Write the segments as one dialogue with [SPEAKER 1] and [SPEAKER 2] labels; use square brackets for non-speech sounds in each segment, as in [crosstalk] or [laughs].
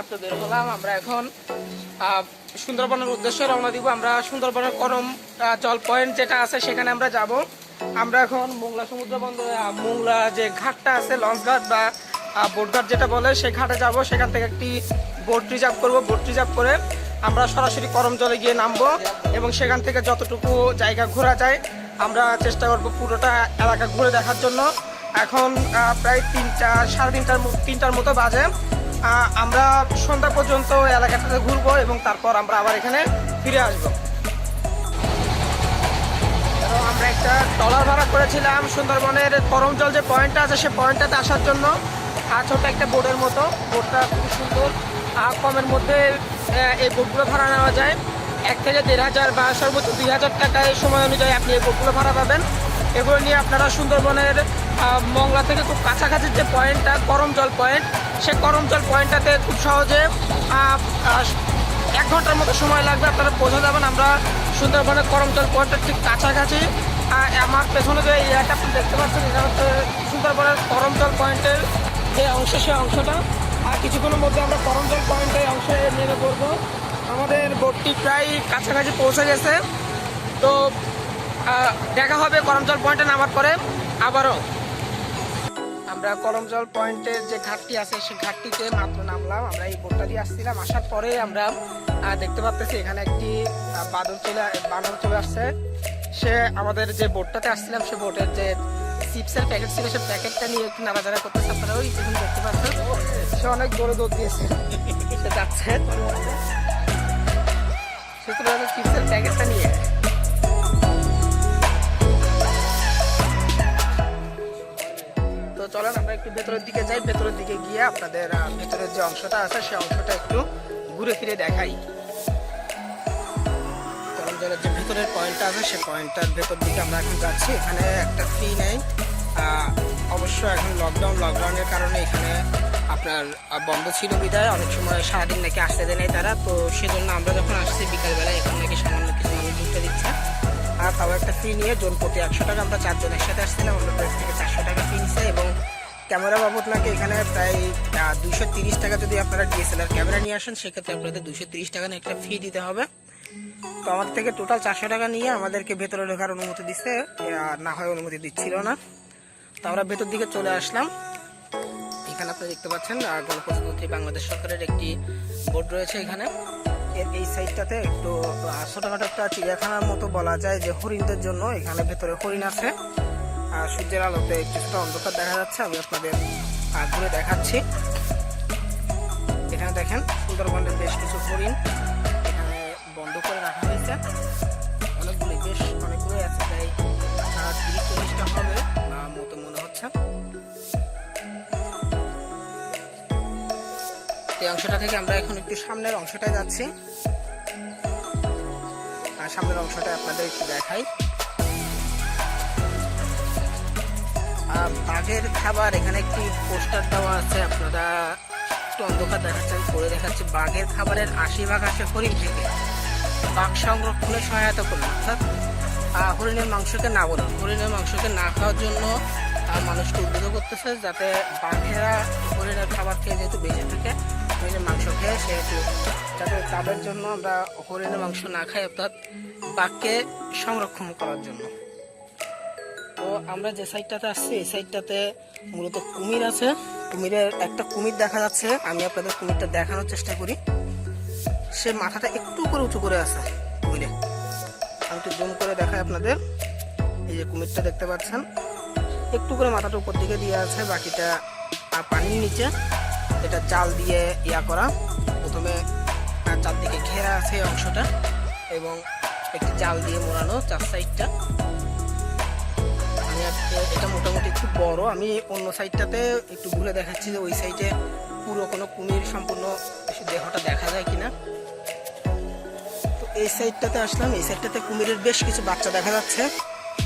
[SPEAKER 1] মাত্র বের হলাম আমরা এখন সুন্দরবনের উদ্দেশ্যে রওনা দিব। আমরা সুন্দরবনের করম জল পয়েন্ট যেটা আছে, সেখানে আমরা যাব। আমরা এখন মোংলা সমুদ্র বন্দরে মোংলা যে ঘাটটা আছে, লঞ্চ ঘাট বা বোট ঘাট যেটা বলে, সেই ঘাটে যাব। সেখান থেকে একটি বোট রিজার্ভ করব। বোট রিজার্ভ করে আমরা সরাসরি করম জলে গিয়ে নামবো এবং সেখান থেকে যতটুকু জায়গা ঘোরা যায়, আমরা চেষ্টা করব পুরোটা এলাকা ঘুরে দেখার জন্য। এখন প্রায় তিনটা, সাড়ে তিনটার তিনটার মতো বাজে। আমরা সন্ধ্যা পর্যন্ত এলাকাটাতে ঘুরবো এবং তারপর আমরা আবার এখানে ফিরে আসব। আমরা একটা ট্রলার ভাড়া করেছিলাম। সুন্দরবনের করম জল যে পয়েন্টটা আছে সেই পয়েন্টটাতে আসার জন্য আর ছোট একটা বোর্ডের মতো। বোর্ডটা খুব সুন্দর। আর কমের মধ্যে এই বোর্ডগুলো ভাড়া নেওয়া যায়। এক থেকে দেড় হাজার বা সর্বোচ্চ দুই হাজার টাকায় সময় অনুযায়ী আপনি এই বোটগুলো ভাড়া পাবেন। এগুলো নিয়ে আপনারা সুন্দরবনের মংলা থেকে খুব কাছাকাছি যে পয়েন্টটা করম জল পয়েন্ট সে করম জল পয়েন্টটাতে খুব সহজে এক ঘণ্টার মতো সময় লাগবে, আপনারা পৌঁছে যাবেন। আমরা সুন্দরবনের করমজল পয়েন্টের ঠিক কাছাকাছি। আর আমার পেছনে যে এরিয়াটা আপনি দেখতে পাচ্ছেন, এটা হচ্ছে সুন্দরবনের করমজল পয়েন্টের যে অংশ, সে অংশটা। আর কিছুক্ষণের মধ্যে আমরা করমজল পয়েন্টের অংশে নেমে পড়ব। আমাদের বোটটি প্রায় কাছাকাছি পৌঁছে গেছে। তো দেখা হবে করমজল পয়েন্টে নামার পরে আবারও। আমরা কলমজল পয়েন্টের যে ঘাটটি আছে সেই ঘাটটিতে মাত্র নামলাম। আমরা এই বোটটা দিয়ে আসছিলাম। আসার পরে আমরা দেখতে পাচ্ছি এখানে একটি বাদর চলে, বানর চলে আসছে। সে আমাদের যে বোটটাতে আসছিলাম, সে বোটের যে চিপসের প্যাকেট ছিল, সে প্যাকেটটা নিয়ে একটু নাড়াচাড়া করতেছে। আপনারা ওই দেখুন, দেখতে পাচ্ছেন? সে অনেক জোরে দৌড় দিয়েছে। সে যাচ্ছে। সে চিপসের প্যাকেটটা নিয়ে। চলেন, আমরা একটু ভেতরের দিকে যাই। ভেতরের দিকে গিয়ে আপনাদের ভেতরের যে অংশটা আছে সেই অংশটা একটু ঘুরে ফিরে দেখাই। জলের যে ভেতরের পয়েন্টটা আছে সেই পয়েন্টটার ভেতর দিকে আমরা এখন যাচ্ছি। এখানে একটা ফি নেই। অবশ্য এখন লকডাউন লকডাউনের কারণে এখানে আপনার বন্ধ ছিল বিদায়। অনেক সময় সারাদিন নাকি আসতে দেয় তারা। তো সেজন্য আমরা যখন আসছি বিকালবেলা এখানে নাকি সামান্য কিছু মানুষ ঢুকতে দিচ্ছে। আর তাও একটা ফি নিয়ে জন প্রতি একশো টাকা আমরা চারজন একসাথে আসছিলাম। আমরা প্রায় থেকে চারশো টাকা ফি নিচ্ছে ক্যামেরা বাবদ নাকি এখানে প্রায় দুইশো তিরিশ টাকা যদি আপনারা ডিএসএলআর ক্যামেরা নিয়ে আসেন সেক্ষেত্রে আপনাদের দুইশো তিরিশ টাকা একটা ফি দিতে হবে। তো আমাদের থেকে টোটাল চারশো টাকা নিয়ে আমাদেরকে ভেতরে ঢোকার অনুমতি দিচ্ছে আর না হয় অনুমতি দিচ্ছিল না। তো আমরা ভেতর দিকে চলে আসলাম। এখানে আপনি দেখতে পাচ্ছেন আহ, গণপ্রজাতন্ত্রী বাংলাদেশ সরকারের একটি বোর্ড রয়েছে এখানে। এর এই সাইডটাতে একটু ছোটখাটো একটা চিড়িয়াখানার মতো বলা যায় যে হরিণদের জন্য এখানে ভেতরে হরিণ আছে। আর সূর্যের আলোতে কিছুটা অন্ধকার দেখা যাচ্ছে আমি আপনাদের ঘুরে দেখাচ্ছি। এখানে দেখেন সুন্দরবনের বেশ কিছু হরিণ এখানে বন্ধ করে রাখা হয়েছে। অনেকগুলি বেশ অনেকগুলোই আছে আহ, তিরিশ চল্লিশটা হবে মতো মনে হচ্ছে। এই অংশটা থেকে আমরা এখন একটু সামনের অংশটায় যাচ্ছি। আর সামনের অংশটা আপনাদের একটু দেখাই। বাঘের খাবার, এখানে একটি পোস্টার দেওয়া আছে, আপনারা একটু অন্ধকার দেখাচ্ছেন করে দেখাচ্ছি। বাঘের খাবারের আশি ভাগ আসে হরিণ থেকে। বাঘ সংরক্ষণে সহায়তা করুন অর্থাৎ হরিণের মাংসকে না বলুন হরিণের মাংসকে না খাওয়ার জন্য মানুষকে উদ্বুদ্ধ করতেছে, যাতে বাঘেরা হরিণের খাবার খেয়ে যেহেতু বেঁচে থাকে, হরিণের মাংস খেয়ে সেহেতু যাতে তাদের জন্য আমরা হরিণের মাংস না খাই, অর্থাৎ বাঘকে সংরক্ষণ করার জন্য। তো আমরা যে সাইডটাতে আসছি এই সাইডটাতে মূলত কুমির আছে। কুমিরের একটা কুমির দেখা যাচ্ছে। আমি আপনাদের কুমিরটা দেখানোর চেষ্টা করি। সে মাথাটা একটু করে উঁচু করে আছে কুমিরে। আমি একটু জুম করে দেখাই আপনাদের। এই যে কুমিরটা দেখতে পাচ্ছেন। একটু করে মাথাটা উপর দিকে দিয়ে আছে বাকিটা আহ, পানির নিচে। এটা জাল দিয়ে ইয়া করা। প্রথমে চারদিকে ঘেরা আছে অংশটা এবং একটি জাল দিয়ে মোড়ানো চার সাইডটা। এটা মোটামুটি খুব বড়। আমি অন্য সাইডটাতে একটু ঘুরে দেখাচ্ছি যে ওই সাইডে পুরো কোনো কুমির সম্পূর্ণ দেহটা দেখা যায় কিনা। তো এই সাইডটাতে আসলাম। এই সাইডটাতে কুমিরের বেশ কিছু বাচ্চা দেখা যাচ্ছে।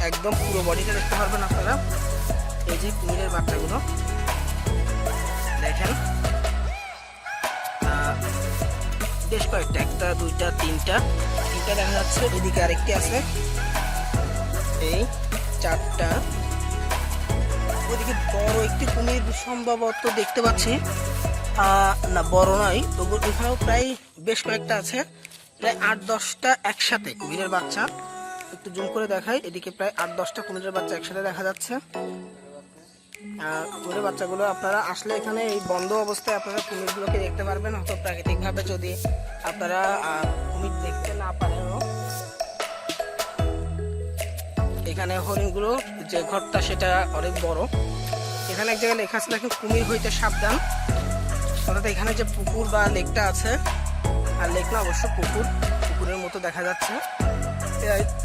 [SPEAKER 1] একদম পুরো বডিটা দেখতে পারবেন আপনারা। এই যে কুমিরের বাচ্চাগুলো। দেখেন। বেশ কয়েকটা, একটা, দুইটা, তিনটা তিনটা দেখা যাচ্ছে। এদিকে আরেকটি আছে। এই চারটা। ওইদিকে বড় একটি কুমির সম্ভবত দেখতে পাচ্ছি। না, বড় নয়, তবু এখানেও প্রায় বেশ কয়েকটা আছে। প্রায় আট, দশটা একসাথে কুমিরের বাচ্চা। একটু জুম করে দেখাই, এদিকে প্রায় আট, দশটা কুমিরের বাচ্চা একসাথে দেখা যাচ্ছে। কুমিরের বাচ্চাগুলো আপনারা আসলে এখানে এই বন্ধ অবস্থায় আপনারা কুমিরগুলোকে দেখতে পারবেন। হয়তো প্রাকৃতিকভাবে যদি আপনারা কুমির দেখতে না পারেনও। এখানে হরিণগুলো যে ঘরটা সেটা অনেক বড়। এখানে এক জায়গায় লেখা আছে দেখেন কুমির হইতে সাবধান। অর্থাৎ এখানে যে পুকুর বা লেকটা আছে, আর লেক না অবশ্য পুকুর, পুকুরের মতো দেখা যাচ্ছে।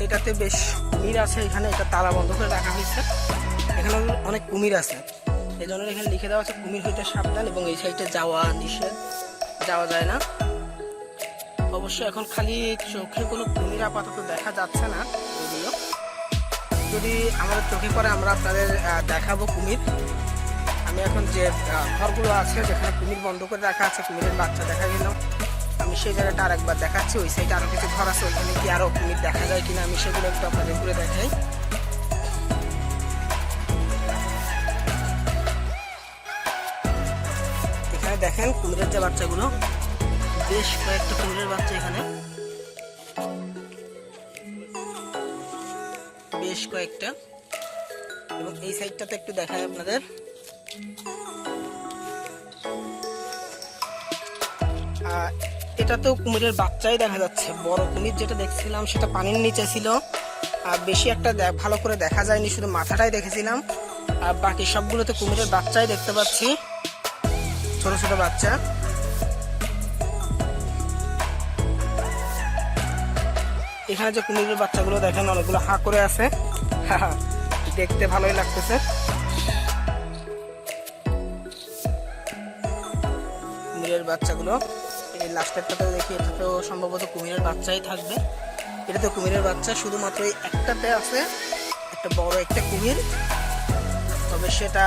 [SPEAKER 1] এটাতে বেশ কুমির আছে এখানে, এটা তালা বন্ধ করে রাখা হয়েছে। এখানে অনেক কুমির আছে। এই জন্য এখানে লিখে দেওয়া আছে কুমির হইতে সাবধান এবং এই সাইডে যাওয়া নিষেধ, যাওয়া যায় না। অবশ্য এখন খালি চোখে কোনো কুমির আপাতত দেখা যাচ্ছে না, যদিও। যদি আমাদের চোখে পড়ে, আমরা আপনাদের দেখাবো কুমির। আমি এখন যে ঘরগুলো আছে, যেখানে কুমির বন্ধ করে রাখা আছে, কুমিরের বাচ্চা দেখা গেল। আমি সেই জায়গাটা আরেকবার দেখাচ্ছি, ওই সাইডে আরও কিছু ঘর আছে, ওইখানে কি আরও কুমির দেখা যায় কিনা আমি সেগুলো একটু আপনাদের ঘুরে দেখাই। এখানে দেখেন কুমিরের যে বাচ্চাগুলো, বেশ কয়েকটা কুমিরের বাচ্চা এখানে। বেশ কয়েকটা। এবং এই সাইডটাতে একটু দেখায় আপনাদের। আহ, এটাতেও কুমিরের বাচ্চাই দেখা যাচ্ছে। বড় কুমির যেটা দেখছিলাম সেটা পানির নিচে ছিল। আর বেশি একটা ভালো করে দেখা যায়নি শুধু মাথাটাই দেখেছিলাম। আর বাকি সবগুলোতে কুমিরের বাচ্চাই দেখতে পাচ্ছি। ছোট ছোট বাচ্চা। এখানে যে কুমিরের বাচ্চাগুলো দেখেন, অনেকগুলো হা করে আছে। [laughs] দেখতে ভালোই লাগতেছে। কুমিরের বাচ্চাগুলো, এই লাস্টেরটাতে দেখি, এটাতেও সম্ভবত কুমিরের বাচ্চাই থাকবে। এটা তো কুমিরের বাচ্চা শুধুমাত্র এই একটাতে আছে, একটা বড় একটা কুমির। তবে সেটা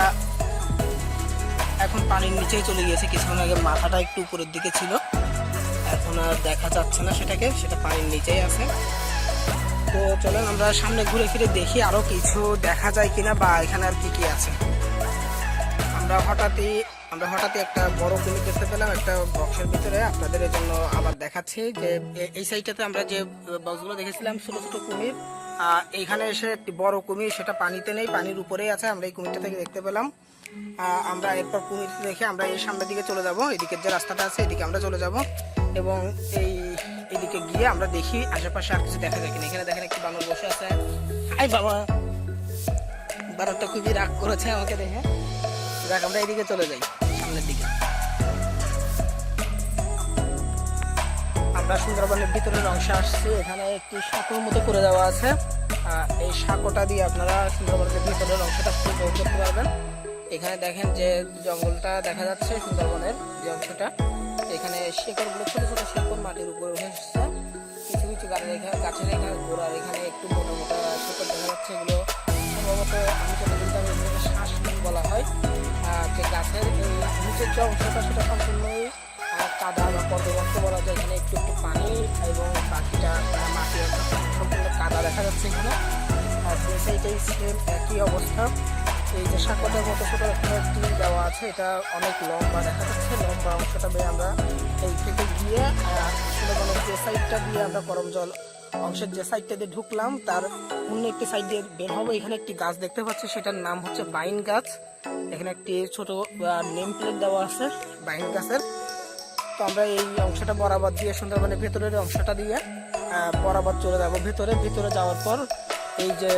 [SPEAKER 1] এখন পানির নিচেই চলে গিয়েছে, কিছুক্ষণ আগে মাথাটা একটু উপরের দিকে ছিল। এখন আর দেখা যাচ্ছে না সেটাকে সেটা পানির নিচেই আছে। তো চলেন আমরা সামনে ঘুরে ফিরে দেখি আরও কিছু দেখা যায় কিনা বা এখানে আর কি কি আছে। আমরা হঠাৎই আমরা হঠাৎই একটা বড় কুমির দেখতে পেলাম একটা বক্সের ভিতরে। আপনাদের জন্য আবার দেখাচ্ছি যে এই সাইডটাতে আমরা যে বক্সগুলো দেখেছিলাম ছোট ছোট কুমির আহ, এইখানে এসে একটি বড় কুমির সেটা পানিতে নেই পানির উপরেই আছে আমরা এই কুমিরটা থেকে দেখতে পেলাম। আমরা এরপর কুমির দেখে আমরা এই সামনের দিকে চলে যাব এদিকের যে রাস্তাটা আছে এদিকে আমরা চলে যাব। এবং এই এদিকে গিয়ে আমরা দেখি আশেপাশে আর কিছু দেখা যায় কিনা। এখানে দেখেন একটি বানর বসে আছে। আই বাবা! বানরটা খুবই রাগ করেছে আমাকে দেখে। যাক, আমরা এদিকে চলে যাই, সামনের দিকে। আমরা সুন্দরবনের ভিতরের অংশে আসছি। এখানে একটি সাঁকোর মতো করে দেওয়া আছে। এই সাঁকোটা দিয়ে আপনারা সুন্দরবনের ভিতরের অংশটা উপভোগ করতে পারবেন। এখানে দেখেন যে জঙ্গলটা দেখা যাচ্ছে সুন্দরবনের যে অংশটা। শেকড়গুলো ছোট ছোট শেকড় মাটির উপরে উঠে এসেছে। কিছু কিছু গাছের এখানে গাছের এখানে গোড়ার এখানে একটু মোটা মোটা শেকড় দেখা যাচ্ছে এগুলো। সম্ভবত আমি যত বলতে আমি এগুলোকে শ্বাস বলা হয়। যে গাছের নিচের যে অংশটা সেটা সম্পূর্ণই কাদা বা পর্যবস্ত বলা যায়। এখানে একটু একটু পানি এবং বাকিটা মাটি সম্পূর্ণ কাদা দেখা যাচ্ছে এখানে। আর দুই সাইডেই সেম একই অবস্থা। এই যে সাঁকোটার মতো ছোটো একটা একটি দেওয়া আছে, এটা অনেক লম্বা দেখা যাচ্ছে। লম্বা অংশটা আমরা এই থেকে গিয়ে সুন্দরবনের যে সাইডটা দিয়ে আমরা গরম জল অংশের যে সাইডটা দিয়ে ঢুকলাম, তার অন্য একটি সাইড দিয়ে বের হব। এখানে একটি গাছ দেখতে পাচ্ছি, সেটার নাম হচ্ছে বাইন গাছ। এখানে একটি ছোট নেম প্লেট দেওয়া আছে, বাইন গাছের। তো আমরা এই অংশটা বরাবর দিয়ে সুন্দরবনের ভেতরের অংশটা দিয়ে বরাবর চলে যাব ভেতরে। ভেতরে যাওয়ার পর এই যে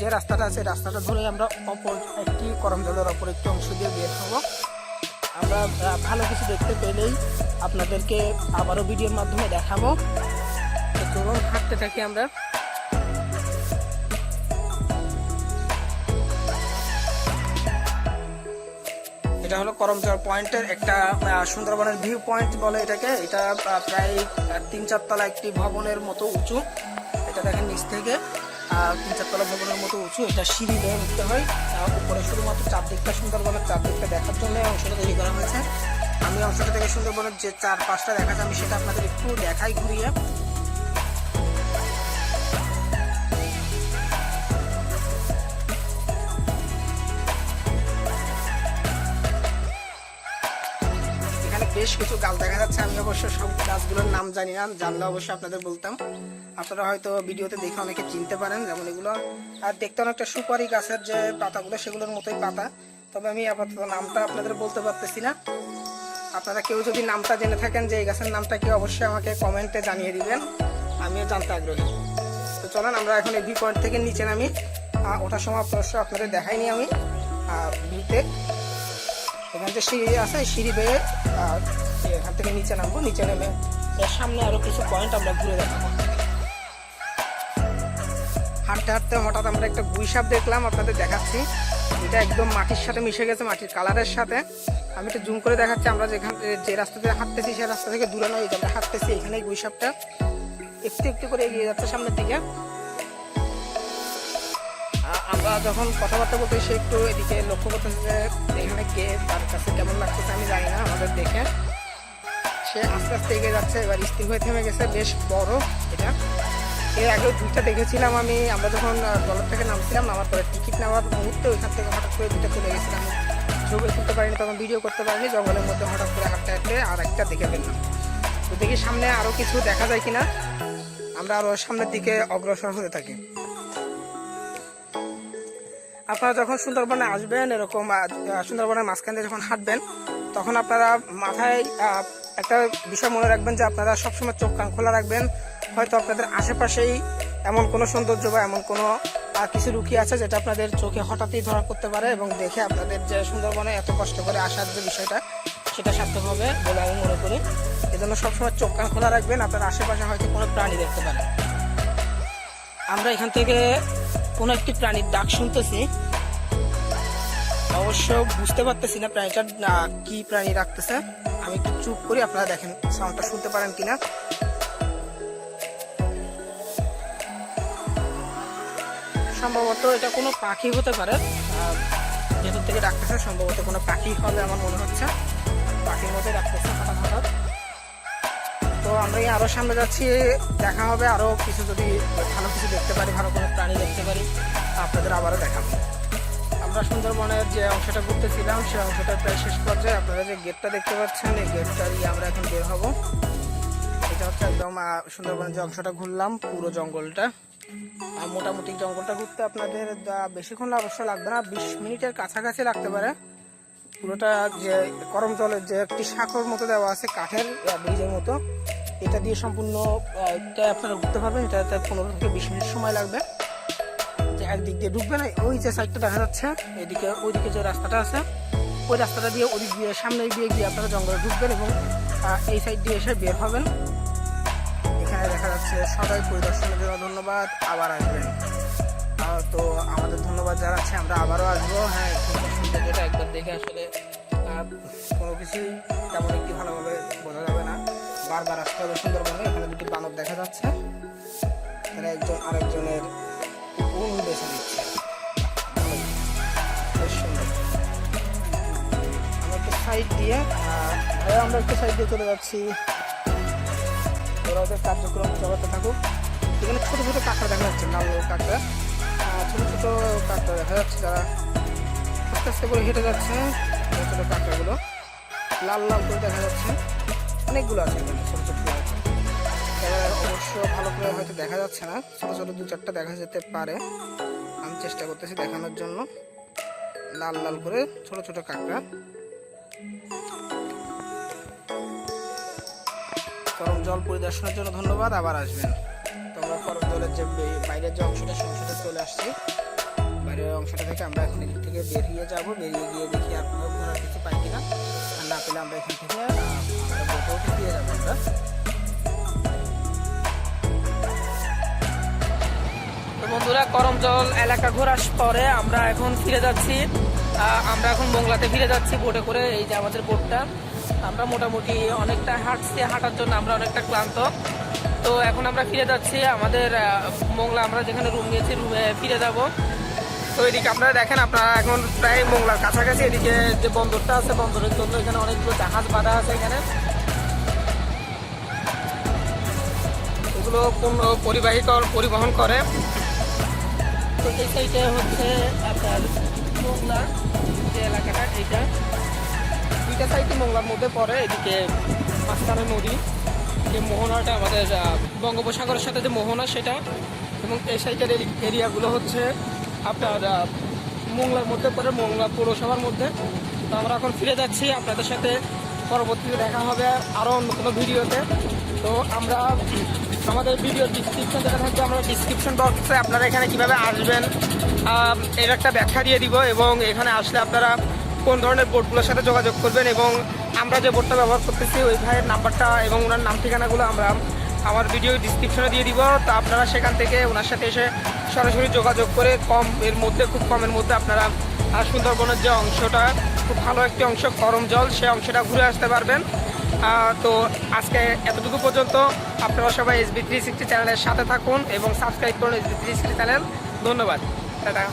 [SPEAKER 1] যে রাস্তাটা আছে, রাস্তাটা ধরে আমরা অপর একটি করম জলের অপর একটি অংশ দিয়ে বের হব। আমরা ভালো কিছু দেখতে পেলেই আপনাদেরকে আবারও ভিডিওর মাধ্যমে দেখাবো। চলুন, হাঁটতে থাকি আমরা। এটা হলো করমচর পয়েন্টের একটা সুন্দরবনের ভিউ পয়েন্ট বলে এটাকে। এটা প্রায় তিন চারতলা একটি ভবনের মতো উঁচু। এটা দেখেন নিচ থেকে। তিন চারতলা ভবনের মতো উঁচু, এটা সিঁড়ি দিয়ে উঠতে হয়। উপরে শুধুমাত্র চারদিকটা সুন্দরবনের চারদিকটা দেখার জন্য অংশটা তৈরি করা হয়েছে। আমি অংশটা থেকে সুন্দরবনের যে চার পাঁচটা দেখা আমি সেটা আপনাদের একটু দেখাই ঘুরিয়ে। কিছু গাছ দেখা যাচ্ছে, আমি অবশ্য সব গাছগুলোর নাম জানি না, জানলে অবশ্যই আপনাদের বলতাম। আপনারা হয়তো ভিডিওতে দেখে অনেকে চিনতে পারেন যেমন এগুলো। আর দেখতে অনেকটা সুপারি গাছের যে পাতাগুলো, সেগুলোর মতোই পাতা। তবে আমি আপাতত নামটা আপনাদের বলতে পারতেছি না। আপনারা কেউ যদি নামটা জেনে থাকেন যে এই গাছের নামটা, কি অবশ্যই আমাকে কমেন্টে জানিয়ে দিবেন। আমিও জানতে আগ্রহী। তো চলেন, আমরা এখন এই ভি পয়েন্ট থেকে নিচে নামি। ওঠার সময় অবশ্য আপনাদের দেখাইনি আমি। ভিতে এখান থেকে সিঁড়ি আছে সিঁড়ি বেয়ে এখান থেকে নিচে নামবো, নিচে নেমে এর সামনে কিছু পয়েন্ট আমরা ঘুরে দেখাবো। হাঁটতে হাঁটতে হঠাৎ আমরা একটা গুই সাপ দেখলাম, আপনাদের দেখাচ্ছি। এটা একদম মাটির সাথে মিশে গেছে, মাটির কালারের সাথে। আমি একটু জুম করে দেখাচ্ছি, আমরা যেখান যে রাস্তা থেকে হাঁটতেছি, সেই রাস্তা থেকে দূরে নয় আমরা হাঁটতেছি এখানে গুই একটু একটু করে এগিয়ে যাচ্ছে সামনের দিকে। আমরা যখন কথাবার্তা বলতে সে একটু এদিকে লক্ষ্য করতেছে যে, এখানে কে, তার কাছে কেমন লাগতেছে আমি জানি না, আমাদের দেখে। সে আস্তে আস্তে এগিয়ে যাচ্ছে, এবার স্থির হয়ে থেমে গেছে, বেশ বড় এটা। এর আগেও দুইটা দেখেছিলাম আমি, আমরা যখন দলের থেকে নামছিলাম, নামার পরে টিকিট নেওয়ার মুহূর্তে ওইখান থেকে হঠাৎ করে দুইটা চলে গেছিলাম। ছবি তুলতে পারিনি, তখন ভিডিও করতে পারিনি, জঙ্গলের মধ্যে হঠাৎ করে হাঁটতে হাঁটতে আর একটা দেখে ফেললাম। তো দেখি সামনে আরও কিছু দেখা যায় কিনা। আমরা আরও সামনের দিকে অগ্রসর হতে থাকি। আপনারা যখন সুন্দরবনে আসবেন, এরকম সুন্দরবনের মাঝখান দিয়ে যখন হাঁটবেন, তখন আপনারা মাথায় একটা বিষয় মনে রাখবেন যে আপনারা সবসময় চোখ কান খোলা রাখবেন। হয়তো আপনাদের আশেপাশেই এমন কোনো সৌন্দর্য বা এমন কোনো কিছু লুকিয়ে আছে যেটা আপনাদের চোখে হঠাৎই ধরা করতে পারে এবং দেখে আপনাদের যে সুন্দরবনে এত কষ্ট করে আসার যে বিষয়টা, সেটা সার্থক হবে বলে আমি মনে করি। এজন্য সবসময় চোখ কান খোলা রাখবেন, আপনার আশেপাশে হয়তো কোনো প্রাণী দেখতে পারেন আমরা এখান থেকে কোনো একটি প্রাণীর ডাক শুনতেছি। অবশ্য বুঝতে পারতেছি না প্রাণীটা কি প্রাণী রাখতেছে। আমি একটু চুপ করি, আপনারা দেখেন সাউন্ডটা শুনতে পারেন কিনা। সম্ভবত এটা কোনো পাখি হতে পারে। ভেতর থেকে ডাকতেছে, সম্ভবত কোনো পাখি হবে আমার মনে হচ্ছে। পাখির মধ্যে ডাকতেছে হঠাৎ তো আমরা এই আরও সামনে যাচ্ছি, দেখা হবে আরও কিছু যদি ভালো কিছু দেখতে পারি, ভালো কোনো প্রাণী দেখতে পারি, আপনাদের আবারও দেখাবো। আমরা সুন্দরবনের যে অংশটা ঘুরতেছিলাম সেই অংশটা প্রায় শেষ পর্যায়ে। আপনারা যে গেটটা দেখতে পাচ্ছেন, এই গেটটা দিয়ে আমরা এখন বের হব। এটা হচ্ছে একদম সুন্দরবনের যে অংশটা ঘুরলাম, পুরো জঙ্গলটা। আর মোটামুটি জঙ্গলটা ঘুরতে আপনাদের বেশিক্ষণ অবশ্য লাগবে না, বিশ মিনিটের কাছাকাছি লাগতে পারে। পুরোটা যে গরম জলের যে একটি শাখর মতো দেওয়া আছে, কাঠের ব্রিজের মতো। এটা দিয়ে সম্পূর্ণ আপনারা ঘুরতে পারবেন, এটাতে পনেরো থেকে বিশ মিনিট সময় লাগবে। একদিক দিয়ে ঢুকবেন ওই যে সাইডটা দেখা যাচ্ছে, এদিকে ওইদিকে যে রাস্তাটা আছে, ওই রাস্তাটা দিয়ে ওদিক দিয়ে সামনে দিয়ে গিয়ে আপনারা জঙ্গলে ঢুকবেন এবং এই সাইড দিয়ে এসে বের হবেন। এখানে দেখা যাচ্ছে সবাই পরিদর্শনের জন্য ধন্যবাদ, আবার আসবেন। তো আমাদের ধন্যবাদ যারা আছে আমরা আবারও আসব। হ্যাঁ সৌন্দর্যটা একবার দেখে আসলে কোনো কিছুই তেমন একটি ভালোভাবে বোঝা যাবে না। বারবার আসতে হবে সুন্দরবনে, এখানে দুটি বানর দেখা যাচ্ছে। তারা একজন আরেকজনের বেছে দিচ্ছে। একটু সাইড দিয়ে ভাইয়া, আমরা একটু সাইড দিয়ে চলে যাচ্ছি। ওরা ওদের কার্যক্রম চালাতে থাকুক। এখানে ছোট ছোট কাঁকড়া দেখা যাচ্ছে লাল কাঁকড়া। ছোট ছোট কাঁকড়া দেখা যাচ্ছে যারা আস্তে আস্তে করে হেঁটে যাচ্ছে, ছোট ছোট কাঁকড়াগুলো। লাল লাল করে দেখা যাচ্ছে। অনেকগুলো আছে এখানে, ছোট ছোট আছে অবশ্য ভালো করে হয়তো দেখা যাচ্ছে না, ছোট ছোট দু চারটা দেখা যেতে পারে। চেষ্টা করতেছি দেখানোর জন্য। লাল লাল করে ছোট ছোট কাঁকড়া। গরম জল পরিদর্শনের জন্য ধন্যবাদ, আবার আসবেন। তো আমরা জলের যে বাইরের যে অংশটা অংশটা চলে আসছি। বাইরের অংশটা থেকে আমরা এখন এদিক থেকে বেরিয়ে যাব। বেরিয়ে গিয়ে দেখি আর কোনো কিছু পাই কিনা। আর না পেলে আমরা এখান থেকে আমরা ফিরে যাব আমরা। বন্ধুরা করম জল, এলাকা ঘোরার পরে আমরা এখন ফিরে যাচ্ছি। আমরা এখন মোংলাতে ফিরে যাচ্ছি বোটে করে, এই যে আমাদের বোটটা আমরা মোটামুটি অনেকটা হাঁটছি, হাঁটার জন্য আমরা অনেকটা ক্লান্ত। তো এখন আমরা ফিরে যাচ্ছি আমাদের মোংলা আমরা যেখানে রুম নিয়েছি রুমে ফিরে যাব। তো এদিকে আপনারা দেখেন, আপনারা এখন প্রায় মোংলার কাছাকাছি এদিকে যে বন্দরটা আছে, বন্দরের জন্য এখানে অনেকগুলো জাহাজ বাঁধা আছে এখানে। এগুলো পরিবাহী পরিবহন করে। তো এই সাইডে হচ্ছে আপনার মোংলা যে এলাকাটা, এইটা। দুইটা সাইডে মোংলার মধ্যে পড়ে, এদিকে মাঝখানে নদী। যে মোহনাটা আমাদের বঙ্গোপসাগরের সাথে যে মোহনা, সেটা। এবং এই সাইডের এরিয়াগুলো হচ্ছে আপনার মোংলার মধ্যে পড়ে, মোংলা পৌরসভার মধ্যে। তো আমরা এখন ফিরে যাচ্ছি আপনাদের সাথে। পরবর্তীতে দেখা হবে আরও অন্য কোনো ভিডিওতে। তো আমরা আমাদের ভিডিও ডিসক্রিপশন যেটা থাকবে, আমরা ডিসক্রিপশন বক্সে আপনারা এখানে কীভাবে আসবেন এর একটা ব্যাখ্যা দিয়ে দিব এবং এখানে আসলে আপনারা কোন ধরনের বোর্ডগুলোর সাথে যোগাযোগ করবেন এবং আমরা যে বোর্ডটা ব্যবহার করতেছি, ওই ভাইয়ের নাম্বারটা এবং ওনার নাম ঠিকানাগুলো আমরা আমার ভিডিও ডিসক্রিপশনে দিয়ে দিব। তো আপনারা সেখান থেকে ওনার সাথে এসে সরাসরি যোগাযোগ করে কম, এর মধ্যে, খুব কমের মধ্যে আপনারা সুন্দরবনের যে অংশটা, খুব ভালো একটি অংশ, গরম জল, সে অংশটা ঘুরে আসতে পারবেন। তো আজকে এতটুকু পর্যন্ত আপনারা সবাই এসবি থ্রি সিক্সটি চ্যানেলের সাথে থাকুন এবং সাবস্ক্রাইব করুন এসবি থ্রি সিক্সটি চ্যানেল ধন্যবাদ। টাটা।